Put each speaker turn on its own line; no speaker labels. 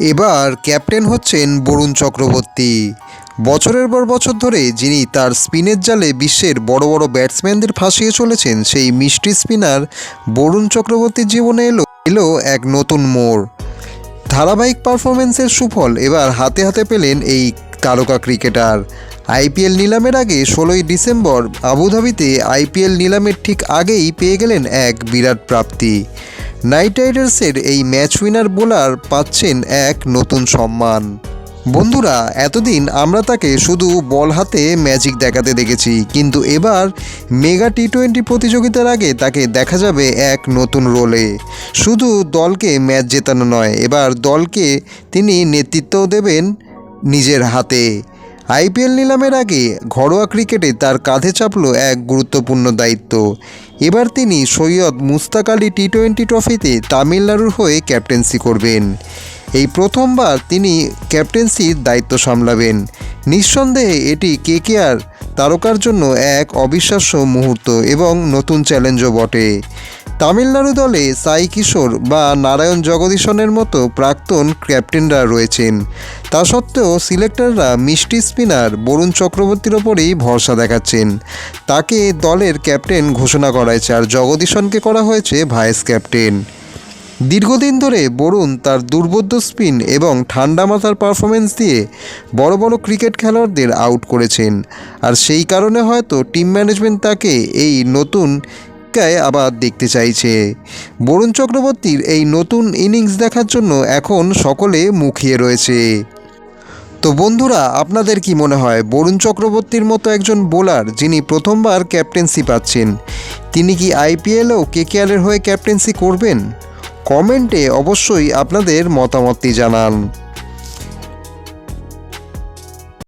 এবার ক্যাপ্টেন হচ্ছেন বরুণ চক্রবর্তী। বছরের পর বছর ধরে যিনি তার স্পিনের জালে বিশ্বের বড় বড় ব্যাটসম্যানদের ফাঁসিয়ে চলেছেন, সেই মিষ্টি স্পিনার বরুণ চক্রবর্তীর জীবনে এলো এলো এক নতুন মোড়। ধারাবাহিক পারফরমেন্সের সুফল এবার হাতে হাতে পেলেন এই তারকা ক্রিকেটার। আইপিএল নিলামের আগে ষোলোই ডিসেম্বর আবুধাবিতে আইপিএল নিলামের ঠিক আগেই পেয়ে গেলেন এক বিরাট প্রাপ্তি। নাইট রাইডার্সের এই ম্যাচ উইনার বোলার পাচ্ছেন এক নতুন সম্মান। বন্ধুরা, এতদিন আমরা তাকে শুধু বল হাতে ম্যাজিক দেখাতে দেখেছি, কিন্তু এবার মেগা টি টোয়েন্টি প্রতিযোগিতার আগে তাকে দেখা যাবে এক নতুন রোলে। শুধু দলকে ম্যাচ জেতানো নয়, এবার দলকে তিনি নেতৃত্বও দেবেন নিজের হাতে। আইপিএল নিলামের আগে ঘরোয়া ক্রিকেটে তার কাঁধে চাপল এক গুরুত্বপূর্ণ দায়িত্ব। এবার তিনি সৈয়দ মুস্তাক আলী টি টোয়েন্টি ট্রফিতে তামিলনাড়ুর হয়ে ক্যাপ্টেন্সি করবেন। এই প্রথমবার তিনি ক্যাপ্টেন্সির দায়িত্ব সামলাবেন। নিঃসন্দেহে এটি কেকেআর তারকার জন্য এক অবিশ্বাস্য মুহূর্ত এবং নতুন চ্যালেঞ্জও বটে। তামিলনাড়ু দলে সাই কিশোর বা নারায়ণ জগদীশনের মতো প্রাক্তন ক্যাপ্টেনরা রয়েছেন। তা সত্ত্বেও সিলেক্টররা মিষ্টি স্পিনার বরুণ চক্রবর্তীর ওপরেই ভরসা দেখাচ্ছেন। তাকে দলের ক্যাপ্টেন ঘোষণা করা হয়েছে আর জগদীশনকে করা হয়েছে ভাইস ক্যাপ্টেন। দীর্ঘদিন ধরে বরুণ তার দুর্বোধ্য স্পিন এবং ঠান্ডা মাথার পারফরমেন্স দিয়ে বড় বড় ক্রিকেট খেলোয়াড়দের আউট করেছেন। আর সেই কারণে হয়তো টিম ম্যানেজমেন্ট তাকে এই নতুন ভূমিকায় আবার দেখতে চাইছে। বরুণ চক্রবর্তীর এই নতুন ইনিংস দেখার জন্য এখন সকলে মুখিয়ে রয়েছে। তো বন্ধুরা, আপনাদের কি মনে হয়, বরুণ চক্রবর্তীর মতো একজন বোলার যিনি প্রথমবার ক্যাপ্টেন্সি পাচ্ছেন, তিনি কি আইপিএলেও কেকেআরের হয়ে ক্যাপ্টেন্সি করবেন? কমেন্টে অবশ্যই আপনাদের মতামতটি জানান।